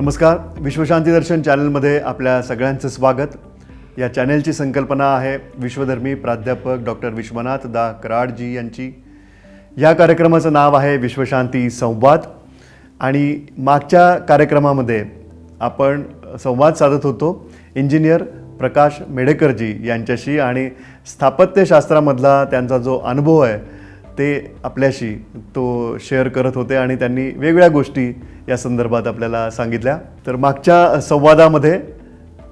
नमस्कार. विश्वशांती दर्शन चॅनलमध्ये आपल्या सगळ्यांचं स्वागत. या चॅनेलची संकल्पना आहे विश्वधर्मी प्राध्यापक डॉक्टर विश्वनाथ दा कराडजी यांची. या कार्यक्रमाचं नाव आहे विश्वशांती संवाद. आणि मागच्या कार्यक्रमामध्ये आपण संवाद साधत होतो इंजिनियर प्रकाश मेडेकरजी यांच्याशी आणि स्थापत्यशास्त्रामधला त्यांचा जो अनुभव आहे ते आपल्याशी तो शेअर करत होते आणि त्यांनी वेगवेगळ्या गोष्टी या संदर्भात आपल्याला सांगितल्या. तर मागच्या संवादामध्ये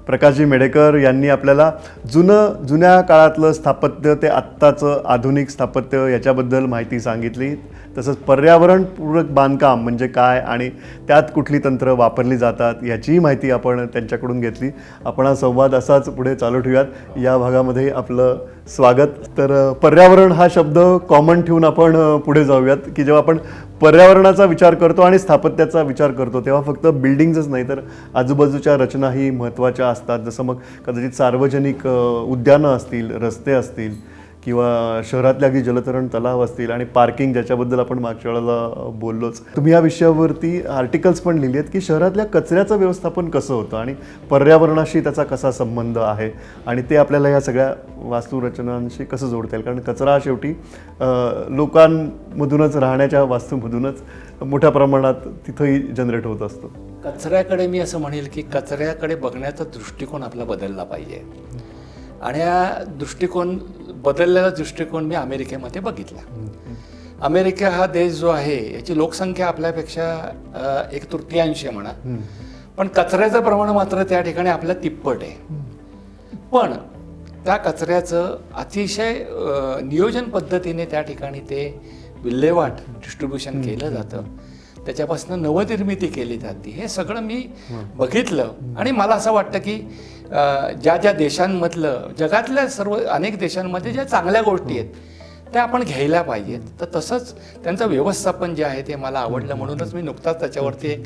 प्रकाशजी मेडेकर यांनी आपल्याला जुनं जुन्या काळातलं स्थापत्य ते आत्ताचं आधुनिक स्थापत्य याच्याबद्दल माहिती सांगितली. तसंच पर्यावरणपूरक बांधकाम म्हणजे काय आणि त्यात कुठली तंत्र वापरली जातात याचीही माहिती आपण त्यांच्याकडून घेतली. आपण हा संवाद असाच पुढे चालू ठेवूयात. या भागामध्ये आपलं स्वागत. तर पर्यावरण हा शब्द कॉमन ठेवून आपण पुढे जाऊयात की जेव्हा आपण पर्यावरणाचा विचार करतो आणि स्थापत्याचा विचार करतो तेव्हा फक्त बिल्डिंग्सच नाही तर आजूबाजूच्या रचनाही महत्त्वाच्या असतात. जसं मग कदाचित सार्वजनिक उद्यानं असतील रस्ते असतील किंवा शहरातल्या अगदी जलतरण तलाव असतील आणि पार्किंग ज्याच्याबद्दल आपण मागच्या वेळेला बोललोच. तुम्ही या विषयावरती आर्टिकल्स पण लिहिली आहेत की शहरातल्या कचऱ्याचं व्यवस्थापन कसं होतं आणि पर्यावरणाशी त्याचा कसा संबंध आहे आणि ते आपल्याला या सगळ्या वास्तुरचनांशी कसं जोडता येईल? कारण कचरा हा शेवटी लोकांमधूनच राहण्याच्या वास्तूमधूनच मोठ्या प्रमाणात तिथंही जनरेट होत असतो. कचऱ्याकडे मी असं म्हणेल की कचऱ्याकडे बघण्याचा दृष्टिकोन आपला बदलला पाहिजे. आणि हा दृष्टिकोन बदललेला दृष्टिकोन मी अमेरिकेमध्ये बघितला. अमेरिका हा देश जो आहे याची लोकसंख्या आपल्यापेक्षा एक तृतीयांश आहे म्हणा. पण कचऱ्याचं प्रमाण मात्र त्या ठिकाणी आपल्या तिप्पट आहे. पण त्या कचऱ्याचं अतिशय नियोजन पद्धतीने त्या ठिकाणी ते विल्हेवाट डिस्ट्रीब्युशन केलं जातं. त्याच्यापासून नवनिर्मिती केली जाते. हे सगळं मी बघितलं. आणि मला असं वाटतं की ज्या ज्या देशांमधलं जगातल्या सर्व अनेक देशांमध्ये ज्या चांगल्या गोष्टी आहेत त्या आपण घ्यायला पाहिजेत. तर तसंच त्यांचं व्यवस्थापन जे आहे ते मला आवडलं. म्हणूनच मी नुकताच त्याच्यावरती एक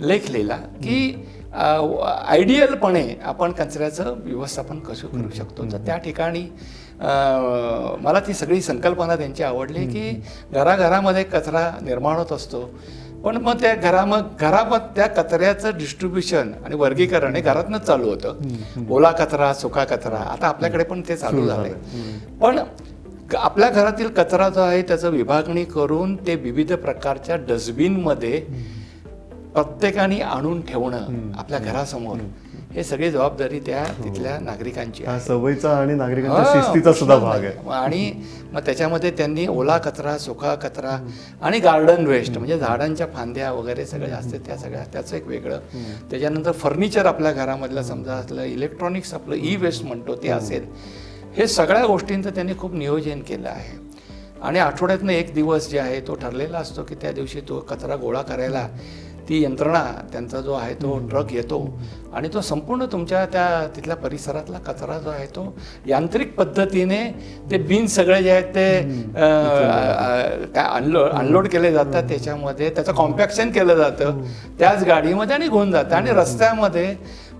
लेख लिहिला की आयडियलपणे आपण कचऱ्याचं व्यवस्थापन कसं करू शकतो. तर त्या ठिकाणी मला ती सगळी संकल्पना त्यांची आवडली की घराघरामध्ये कचरा निर्माण होत असतो. पण मग त्या घरा मग घरामध्ये त्या कचऱ्याचं डिस्ट्रीब्युशन आणि वर्गीकरण हे घरातनंच चालू होतं. ओला कचरा सुका कचरा आता आपल्याकडे पण ते चालू झालंय. पण आपल्या घरातील कचरा जो आहे त्याचं विभागणी करून ते विविध प्रकारच्या डस्टबिनमध्ये प्रत्येकाने आणून ठेवणं आपल्या घरासमोर. हे सगळी जबाबदारी त्या तिथल्या नागरिकांची हा सवयीचा आणि नागरिकांच्या हा, शिस्तीचा सुद्धा भाग. आहे. आणि मग त्याच्यामध्ये त्यांनी ओला कचरा सुका कचरा आणि गार्डन वेस्ट म्हणजे झाडांच्या फांद्या वगैरे सगळे असते त्या सगळ्या. त्याचं एक वेगळं. त्याच्यानंतर फर्निचर आपल्या घरामधलं समजा असलं इलेक्ट्रॉनिक्स आपलं ई वेस्ट म्हणतो ते असेल. हे सगळ्या गोष्टींचं त्यांनी खूप नियोजन केलं आहे. आणि आठवड्यातनं एक दिवस जे आहे तो ठरलेला असतो की त्या दिवशी तो कचरा गोळा करायला ती यंत्रणा त्यांचा जो आहे तो ट्रक येतो. आणि तो संपूर्ण तुमच्या त्या तिथल्या परिसरातला कचरा जो आहे तो यांत्रिक पद्धतीने ते बिन सगळे जे आहेत ते काय अनलोड अनलोड केले जातात त्याच्यामध्ये. त्याचं कॉम्पॅक्शन केलं जातं. त्याच गाडीमध्ये आणि घेऊन जातं. आणि रस्त्यामध्ये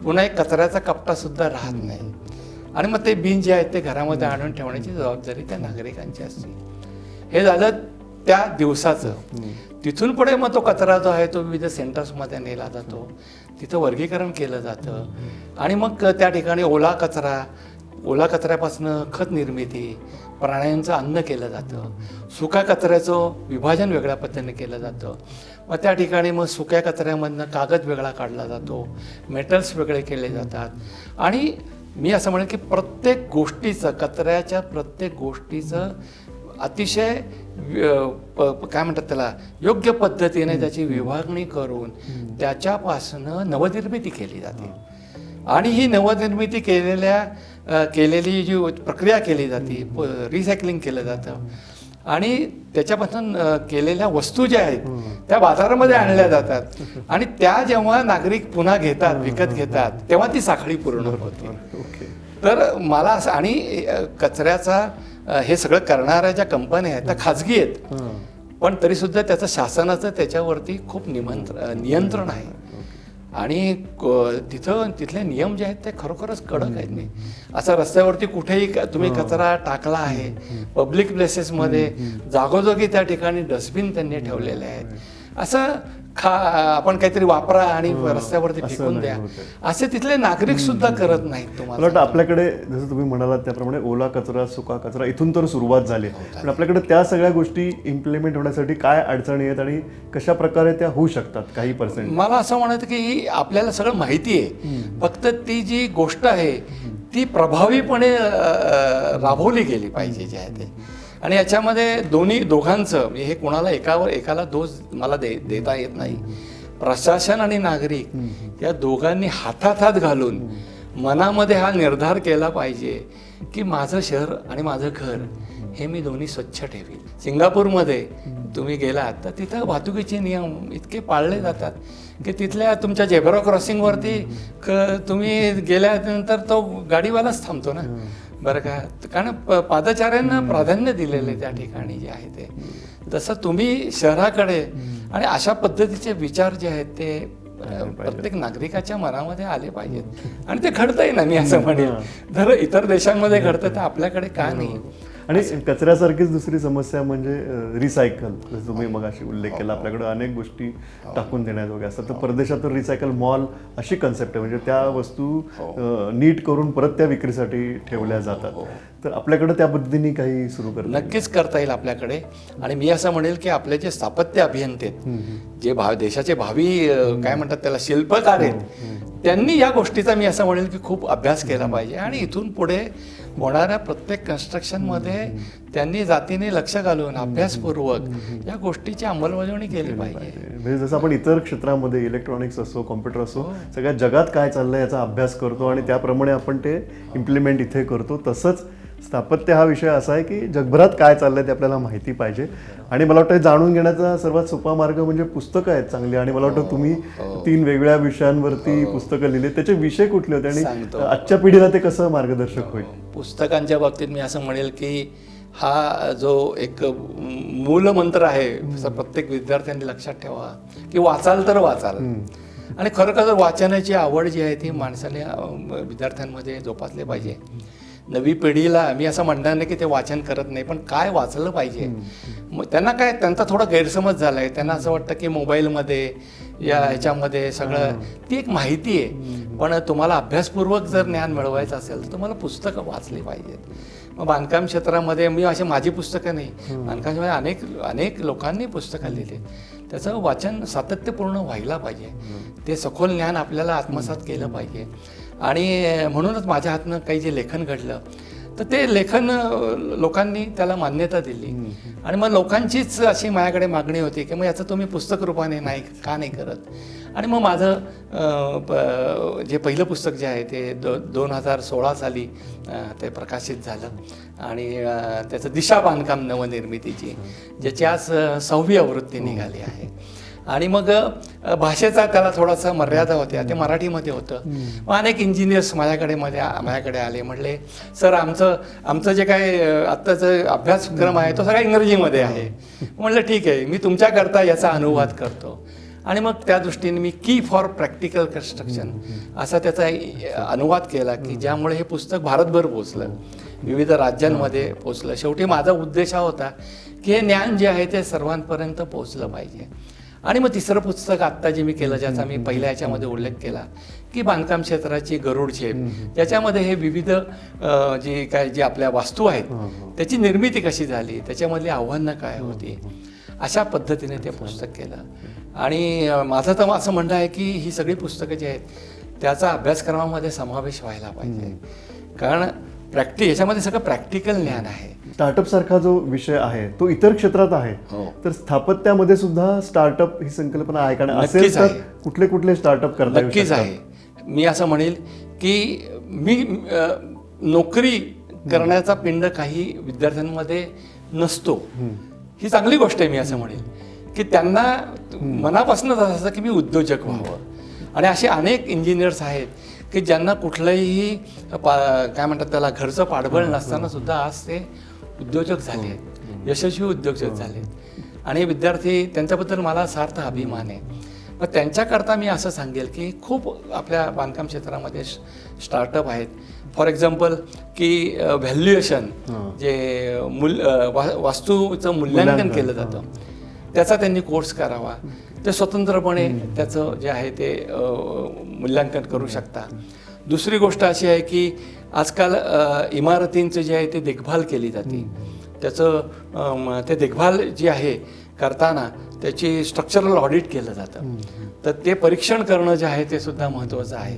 पुन्हा एक कचऱ्याचा कपटा सुद्धा राहत नाही. आणि मग ते बिन जे आहेत ते घरामध्ये आणून ठेवण्याची जबाबदारी त्या नागरिकांची असते. हे झालं त्या दिवसाचं. तिथून पुढे मग तो कचरा जो आहे तो विविध सेंटर्समध्ये नेला जातो. तिथं वर्गीकरण केलं जातं. आणि मग त्या ठिकाणी ओला कचरा ओला कचऱ्यापासून खत निर्मिती प्राण्यांचं अन्न केलं जातं. सुका कचऱ्याचं विभाजन वेगळ्या पद्धतीने केलं जातं. मग त्या ठिकाणी मग सुक्या कचऱ्यामधनं कागद वेगळा काढला जातो. मेटल्स वेगळे केले जातात. आणि मी असं म्हणेन की प्रत्येक गोष्टीचं कचऱ्याच्या प्रत्येक गोष्टीचं अतिशय काय म्हणतात त्याला योग्य पद्धतीने त्याची विभागणी करून त्याच्यापासनं नवनिर्मिती केली जाते. आणि ही नवनिर्मिती केलेल्या केलेली जी प्रक्रिया केली जाते रिसायकलिंग केलं जातं. आणि त्याच्यापासून केलेल्या वस्तू ज्या आहेत त्या बाजारामध्ये आणल्या जातात. आणि त्या जेव्हा नागरिक पुन्हा घेतात विकत घेतात तेव्हा ती साखळी पूर्ण होते. तर मला असं आणि कचऱ्याचा हे सगळं करणाऱ्या ज्या कंपन्या आहेत त्या खाजगी आहेत. पण तरी सुद्धा त्याचं शासनाचं त्याच्यावरती खूप निमंत्र नियंत्रण आहे. आणि तिथं तिथले नियम जे आहेत ते खरोखरच कडक आहेत नाही. असं रस्त्यावरती कुठेही तुम्ही कचरा टाकला आहे पब्लिक प्लेसेसमध्ये जागोजागी त्या ठिकाणी डस्टबिन त्यांनी ठेवलेले आहेत. असं खा आपण काहीतरी वापरा आणि रस्त्यावरती असं फेकून द्या. असे तिथले नागरिक सुद्धा करत नाहीत तुम्हाला वाटतं आपल्याकडे जसं तुम्ही म्हणालात त्याप्रमाणे ओला कचरा सुका कचरा इथून तर सुरुवात झाली हो, पण आपल्याकडे त्या सगळ्या गोष्टी इम्प्लिमेंट होण्यासाठी काय अडचणी आहेत आणि कशा प्रकारे त्या होऊ शकतात काही पर्सेंट मला असं म्हणायचं की आपल्याला सगळं माहिती आहे. फक्त ती जी गोष्ट आहे ती प्रभावीपणे राबवली गेली पाहिजे जे आहे ते. आणि याच्यामध्ये दोन्ही दोघांचं म्हणजे हे कोणाला एकावर एकाला दोष मला दे देता येत नाही. प्रशासन आणि नागरिक या दोघांनी हातात हात घालून मनामध्ये हा निर्धार केला पाहिजे की माझं शहर आणि माझं घर हे मी दोन्ही स्वच्छ ठेवीन. सिंगापूरमध्ये तुम्ही गेलात तर तिथं वाहतुकीचे नियम इतके पाळले जातात की तिथल्या तुमच्या झेब्रा क्रॉसिंगवरती क तुम्ही गेल्यानंतर तो गाडीवालाच थांबतो ना. बरं का? कारण पादचाऱ्यांना प्राधान्य दिलेले त्या ठिकाणी जे आहे ते. तसं तुम्ही शहराकडे आणि अशा पद्धतीचे विचार जे आहेत ते प्रत्येक नागरिकाच्या मनामध्ये आले पाहिजेत. आणि ते घडतंय ना मी असं म्हणेन. जर इतर देशांमध्ये घडतं तर आपल्याकडे का नाही? आणि कचऱ्यासारखीच दुसरी समस्या म्हणजे रिसायकल तुम्ही मग अशी उल्लेख केला आपल्याकडे अनेक गोष्टी टाकून देण्यात वगैरे असतात. तर परदेशात तर रिसायकल मॉल अशी कन्सेप्ट आहे. म्हणजे त्या वस्तू नीट करून परत त्या विक्रीसाठी ठेवल्या जातात. तर आपल्याकडे त्या पद्धतीने काही सुरू करतात नक्कीच करता येईल आपल्याकडे. आणि मी असं म्हणेल की आपले जे स्थापत्य अभियंते जे भाव देशाचे भावी काय म्हणतात त्याला शिल्पकार आहेत त्यांनी या गोष्टीचा मी असं म्हणेल की खूप अभ्यास केला पाहिजे. आणि इथून पुढे होणाऱ्या प्रत्येक कन्स्ट्रक्शनमध्ये त्यांनी जातीने लक्ष घालून अभ्यासपूर्वक या गोष्टीची अंमलबजावणी केली पाहिजे. म्हणजे जसं आपण इतर क्षेत्रामध्ये इलेक्ट्रॉनिक्स असो कॉम्प्युटर असो सगळ्या जगात काय चाललंय याचा अभ्यास करतो आणि त्याप्रमाणे आपण ते इम्प्लिमेंट इथे करतो. तसंच स्थापत्य हा विषय असा आहे की जगभरात काय चाललंय ते आपल्याला माहिती पाहिजे. आणि मला वाटतं हे जाणून घेण्याचा सर्वात सोपा मार्ग म्हणजे पुस्तकं आहेत चांगली. आणि मला वाटतं तुम्ही तीन वेगळ्या विषयांवरती पुस्तकं लिहिली. त्याचे विषय कुठले होते. आणि आजच्या पिढीला ते कसं मार्गदर्शक होईल? पुस्तकांच्या बाबतीत मी असं म्हणेल की हा जो एक मूलमंत्र आहे प्रत्येक विद्यार्थ्यांनी लक्षात ठेवा. की वाचाल तर वाचाल. आणि खरं खरं वाचनाची आवड जी आहे ती माणसाने विद्यार्थ्यांमध्ये जोपासली पाहिजे. नवी पिढीला मी असं म्हणणार नाही की ते वाचन करत नाही पण काय वाचलं पाहिजे? मग त्यांना काय त्यांचा थोडा गैरसमज झाला आहे त्यांना असं वाटतं की मोबाईलमध्ये या ह्याच्यामध्ये सगळं ती एक माहिती आहे. पण तुम्हाला अभ्यासपूर्वक जर ज्ञान मिळवायचं असेल तर तुम्हाला पुस्तकं वाचली पाहिजेत. मग बांधकाम क्षेत्रामध्ये मी अशी माझी पुस्तकं नाही. बांधकामामध्ये अनेक अनेक लोकांनी पुस्तकं लिहिली. त्याचं वाचन सातत्यपूर्ण व्हायला पाहिजे. ते सखोल ज्ञान आपल्याला आत्मसात केलं पाहिजे. आणि म्हणूनच माझ्या हातनं काही जे लेखन घडलं तर ते लेखन लोकांनी त्याला मान्यता दिली. आणि मग लोकांचीच अशी माझ्याकडे मागणी होती की मग याचं तुम्ही पुस्तक रूपाने नाही का नाही करत? आणि मग माझं जे पहिलं पुस्तक जे आहे ते दो दोन हजार सोळा साली ते प्रकाशित झालं. आणि त्याचं दिशा बांधकाम नवनिर्मितीची ज्याची आज सहावी आवृत्ती निघाली आहे. आणि मग भाषेचा त्याला थोडासा मर्यादा होत्या ते मराठीमध्ये होतं. मग अनेक इंजिनियर्स माझ्याकडे मध्ये माझ्याकडे आले म्हटले सर आमचं आमचं जे काय आत्ताचं अभ्यासक्रम आहे तो सगळा इंग्रजीमध्ये आहे. म्हटलं ठीक आहे मी तुमच्याकरता याचा अनुवाद करतो. आणि मग त्या दृष्टीने मी की फॉर प्रॅक्टिकल कन्स्ट्रक्शन असा त्याचा अनुवाद केला की ज्यामुळे हे पुस्तक भारतभर पोचलं विविध राज्यांमध्ये पोचलं शेवटी माझा उद्देश हा होता की हे ज्ञान जे आहे ते सर्वांपर्यंत पोचलं पाहिजे. आणि मग तिसरं पुस्तक आत्ता जे मी केलं ज्याचा मी पहिल्या याच्यामध्ये उल्लेख केला की बांधकाम क्षेत्राची गरुड झेप. ज्याच्यामध्ये हे विविध जी काय जी आपल्या वास्तू आहेत त्याची निर्मिती कशी झाली त्याच्यामधली आव्हानं काय होती अशा पद्धतीने ते पुस्तक केलं. आणि माझं तर असं म्हणणं आहे की ही सगळी पुस्तकं जी आहेत त्याचा अभ्यासक्रमामध्ये समावेश व्हायला पाहिजे. कारण प्रॅक्टिस याच्यामध्ये सगळं प्रॅक्टिकल ज्ञान आहे. स्टार्टअप सारखा जो विषय आहे तो इतर क्षेत्रात आहे हो. तर स्थापत्यामध्ये सुद्धा स्टार्टअप ही संकल्पना आहे का आणि असेल तर. कुठले कुठले स्टार्टअप करता नक्कीच? आहे. मी असं म्हणेल की मी नोकरी करण्याचा पिंड काही विद्यार्थ्यांमध्ये नसतो. ही चांगली गोष्ट आहे मी असं म्हणेल. की त्यांना मनापासूनच असं की मी उद्योजक व्हावं. आणि असे अनेक इंजिनियर्स आहेत की ज्यांना कुठलंही पा काय म्हणतात त्याला घरचं पाठबळ नसताना सुद्धा आज ते उद्योजक झाले. आहेत यशस्वी उद्योजक झाले. आहेत आणि विद्यार्थी त्यांच्याबद्दल मला सार्थ अभिमान आहे. मग त्यांच्याकरता मी असं सांगेल की खूप आपल्या बांधकाम क्षेत्रामध्ये स्टार्टअप आहेत. फॉर एक्झाम्पल की व्हॅल्युएशन जे मूल वास्तूचं मूल्यांकन केलं जातं. त्याचा त्यांनी कोर्स करावा. ते स्वतंत्रपणे त्याचं जे आहे ते मूल्यांकन करू शकता. दुसरी गोष्ट अशी आहे की आजकाल इमारतींचं जे आहे ते देखभाल केली जाते. त्याचं ते देखभाल जी आहे करताना त्याची स्ट्रक्चरल ऑडिट केलं जातं. तर ते परीक्षण करणं जे आहे ते सुद्धा महत्त्वाचं आहे.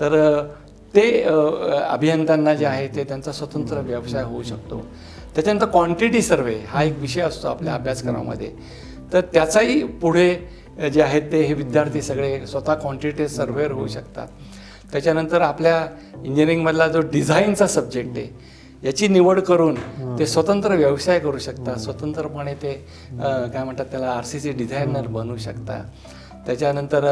तर ते अभियंत्यांना जे आहे ते त्यांचा स्वतंत्र व्यवसाय होऊ शकतो. त्याच्यानंतर क्वांटिटी सर्वे हा एक विषय असतो आपल्या अभ्यासक्रमामध्ये. तर त्याचाही पुढे जे आहेत ते हे विद्यार्थी सगळे स्वतः क्वांटिटी सर्वेअर होऊ शकतात. त्याच्यानंतर आपल्या इंजिनिअरिंगमधला जो डिझाईनचा सब्जेक्ट आहे याची निवड करून ते स्वतंत्र व्यवसाय करू शकतात स्वतंत्रपणे ते काय म्हणतात त्याला आर सी सी डिझायनर बनवू शकतात त्याच्यानंतर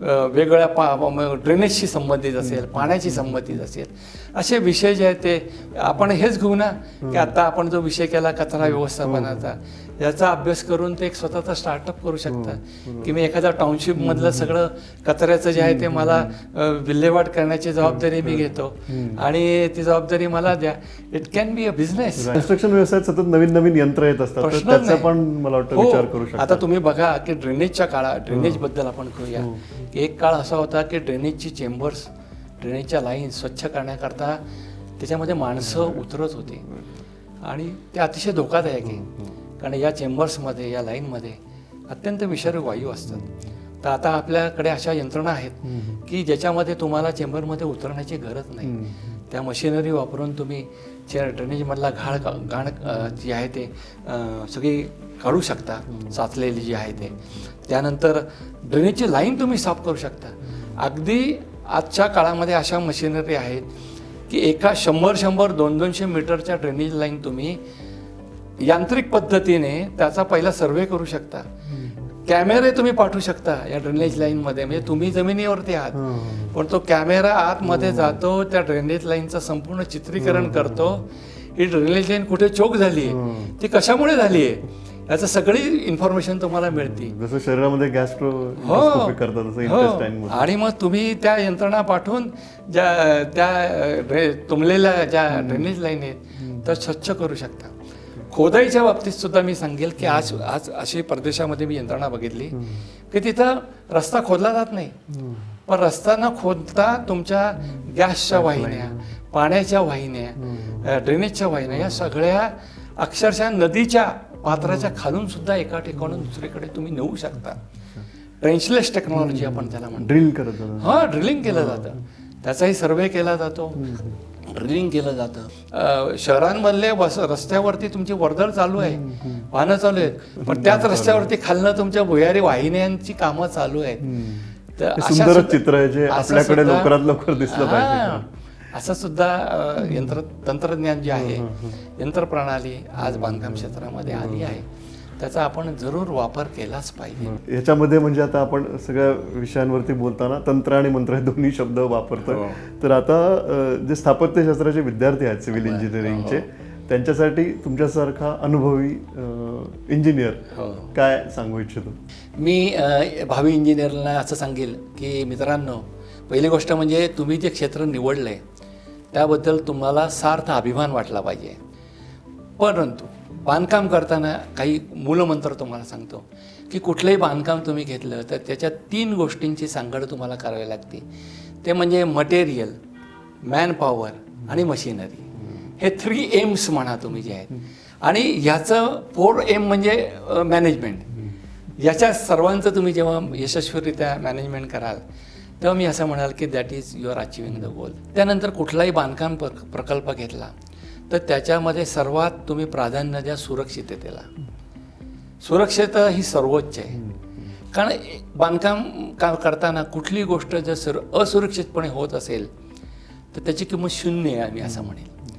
वेगवेगळ्या पा ड्रेनेजशी संबंधित असेल पाण्याशी संबंधित असेल असे विषय जे आहेत ते आपण हेच घेऊ ना की आता आपण जो विषय केला कचरा व्यवस्थापनाचा याचा अभ्यास करून ते एक स्वतःचा स्टार्टअप करू शकतात. की मी एखाद्या टाउनशिपमधलं सगळं कचऱ्याचं जे आहे ते मला विल्हेवाट करण्याची जबाबदारी मी घेतो. आणि ती जबाबदारी मला द्या. It can be a business construction व्यवसायात सतत नवीन नवीन यंत्र येत असतात. पण मला वाटतं हो. विचार करू शकता आता तुम्ही बघा की ड्रेनेजच्या काळात ड्रेनेजबद्दल आपण करूया. एक काळ असा होता की ड्रेनेजची चेंबर्स ड्रेनेजच्या लाईन स्वच्छ करण्याकरता त्याच्यामध्ये माणसं उतरत होती. आणि ते अतिशय धोकादायक आहे. कारण या चेंबर्समध्ये या लाईनमध्ये अत्यंत विषारी वायू असतात. तर आता आपल्याकडे अशा यंत्रणा आहेत की ज्याच्यामध्ये तुम्हाला चेंबरमध्ये उतरण्याची गरज नाही. त्या मशिनरी वापरून तुम्ही चे ड्रेनेजमधला घाण घाण जी आहे ते सगळी काढू शकता साचलेली जी आहे ते. त्यानंतर ड्रेनेजची लाईन तुम्ही साफ करू शकता. अगदी आजच्या काळामध्ये अशा मशिनरी आहेत की एका शंभर शंभर दोन दोनशे मीटरच्या ड्रेनेज लाईन तुम्ही यांत्रिक पद्धतीने त्याचा पहिला सर्वे करू शकता. कॅमेरे तुम्ही पाठवू शकता या ड्रेनेज लाईनमध्ये म्हणजे तुम्ही जमिनीवरती आहात. पण तो कॅमेरा आतमध्ये जातो त्या ड्रेनेज लाईनचं संपूर्ण चित्रीकरण करतो. ही ड्रेनेज लाईन कुठे चोक झाली आहे? ती कशामुळे झाली आहे? याचं सगळी इन्फॉर्मेशन तुम्हाला मिळते जसं शरीरामध्ये गॅस्ट्रो हो. करतात हो. आणि मग तुम्ही त्या यंत्रणा पाठवून ज्या त्या तुंबलेल्या ज्या ड्रेनेज लाईन आहेत त्या स्वच्छ करू शकता. खोदाईच्या बाबतीत सुद्धा मी सांगेल की आज आज अशी परदेशामध्ये मी यंत्रणा बघितली की तिथं रस्ता खोदला जात नाही. पण रस्ता न खोदता तुमच्या गॅसच्या वाहिन्या पाण्याच्या वाहिन्या ड्रेनेजच्या वाहिन्या या सगळ्या अक्षरशः नदीच्या पात्राच्या खालून सुद्धा एका ठिकाणून दुसरीकडे तुम्ही नेऊ शकता. ट्रेंचलेस टेक्नॉलॉजी आपण त्याला म्हणतो. ड्रिल करत. हा ड्रिलिंग केलं जातं. त्याचाही सर्वे केला जातो. ड्रिलिंग केलं जातं. शहरांमधले वस रस्त्यावरती तुमची वर्दळ चालू आहे. वाहनं चालू आहेत. पण त्याच रस्त्यावरती खालनं तुमच्या भुयारी वाहिन्यांची कामं चालू आहेत. तर हे सुद्धा- चित्र आहे जे असं आपल्याकडे सुद्धा- लवकरात लवकर दिसलं. पाहिजे. असं सुद्धा यंत्र तंत्रज्ञान जे आहे यंत्रप्रणाली आज बांधकाम क्षेत्रामध्ये आली आहे. त्याचा आपण जरूर वापर केलाच पाहिजे. याच्यामध्ये म्हणजे आता आपण सगळ्या विषयांवरती बोलताना तंत्र आणि मंत्र हे दोन्ही शब्द वापरतोय. हो. तर आता जे स्थापत्यशास्त्राचे विद्यार्थी आहेत सिव्हिल इंजिनिअरिंगचे हो. त्यांच्यासाठी तुमच्यासारखा अनुभवी इंजिनियर हो. काय सांगू इच्छितो? मी भावी इंजिनियरला असं सांगेल की मित्रांनो पहिली गोष्ट म्हणजे तुम्ही जे क्षेत्र निवडलं आहे त्याबद्दल तुम्हाला सार्थ अभिमान वाटला पाहिजे. परंतु बांधकाम करताना काही मूलमंत्र तुम्हाला सांगतो की कुठलंही बांधकाम तुम्ही घेतलं तर त्याच्यात तीन गोष्टींची सांगड तुम्हाला करावी लागते. ते म्हणजे मटेरियल मॅन पॉवर आणि मशिनरी हे थ्री एम्स म्हणा तुम्ही जे आहेत. आणि ह्याचं फोर एम म्हणजे मॅनेजमेंट याच्या सर्वांचं तुम्ही जेव्हा यशस्वीरित्या मॅनेजमेंट कराल तेव्हा मी असं म्हणाल की that is your achieving the goal त्यानंतर कुठलाही बांधकाम प्रकल्प घेतला तर त्याच्यामध्ये सर्वात तुम्ही प्राधान्य द्या सुरक्षिततेला. सुरक्षितता ही सर्वोच्च आहे. कारण बांधकाम का करताना कुठली गोष्ट जर सर असुरक्षितपणे होत असेल तर त्याची किंमत शून्य आहे मी असं म्हणेल.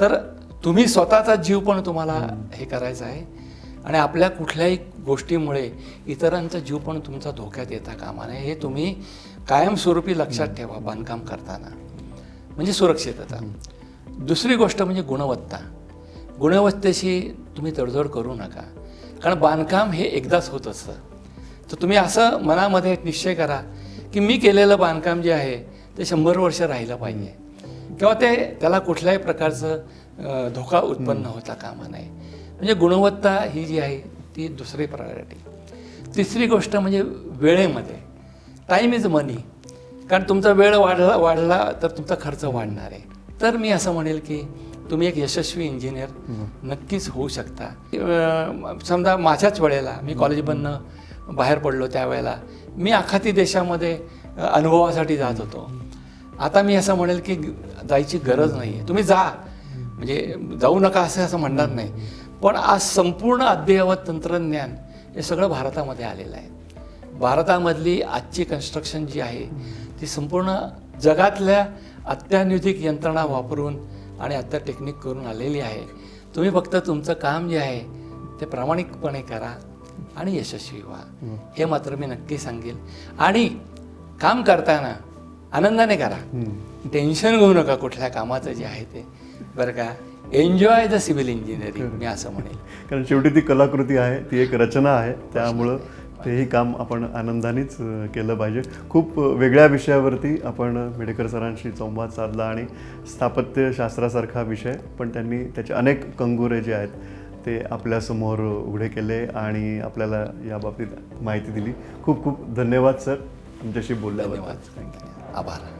तर तुम्ही स्वतःचा जीव पण तुम्हाला हे करायचा आहे. आणि आपल्या कुठल्याही गोष्टीमुळे इतरांचा जीव पण तुमचा धोक्यात येता कामा नये. हे तुम्ही कायमस्वरूपी लक्षात ठेवा बांधकाम करताना. म्हणजे सुरक्षितता. दुसरी गोष्ट म्हणजे गुणवत्ता. गुणवत्तेशी तुम्ही तडजोड करू नका. कारण बांधकाम हे एकदाच होत असतं. तर तुम्ही असं मनामध्ये निश्चय करा की मी केलेलं बांधकाम जे आहे ते शंभर वर्ष राहिलं पाहिजे. किंवा ते त्याला कुठल्याही प्रकारचं धोका उत्पन्न होता कामा नये. म्हणजे गुणवत्ता ही जी आहे ती दुसरी प्रायोरिटी तिसरी गोष्ट म्हणजे वेळेमध्ये. टाईम इज मनी कारण तुमचा वेळ वाढला वाढला तर तुमचा खर्च वाढणार. आहे तर मी असं म्हणेल की तुम्ही एक यशस्वी इंजिनियर नक्कीच होऊ शकता. समजा माझ्याच वेळेला मी कॉलेजमधनं बाहेर पडलो त्यावेळेला मी आखाती देशामध्ये अनुभवासाठी जात होतो. आता मी असं म्हणेल की जायची गरज नाही आहे तुम्ही जा. म्हणजे जाऊ नका असं असं म्हणणार नाही. पण आज संपूर्ण अद्ययावत तंत्रज्ञान हे सगळं भारतामध्ये आलेलं आहे. भारतामधली आजची कन्स्ट्रक्शन जी आहे ती संपूर्ण जगातल्या अत्याधुनिक यंत्रणा वापरून आणि अत्या टेक्निक करून आलेली आहे. तुम्ही फक्त तुमचं काम जे आहे ते प्रामाणिकपणे करा आणि यशस्वी व्हा. हे. मात्र मी नक्की सांगेल. आणि काम करताना आनंदाने करा. टेन्शन घेऊ नका कुठल्या कामाचं जे आहे ते. बरं का? एन्जॉय द सिव्हिल इंजिनिअरिंग मी असं म्हणेल. कारण शेवटी ती कलाकृती आहे ती एक रचना आहे त्यामुळं तेही काम आपण आनंदानेच केलं पाहिजे. खूप वेगळ्या विषयावरती आपण मेडेकर सरांशी संवाद साधला आणि स्थापत्यशास्त्रासारखा विषय पण त्यांनी त्याचे अनेक कंगुरे जे आहेत ते आपल्यासमोर उघडे केले आणि आपल्याला या बाबतीत माहिती दिली. खूप खूप धन्यवाद सर. तुमच्याशी बोलल्याबद्दल. आभार.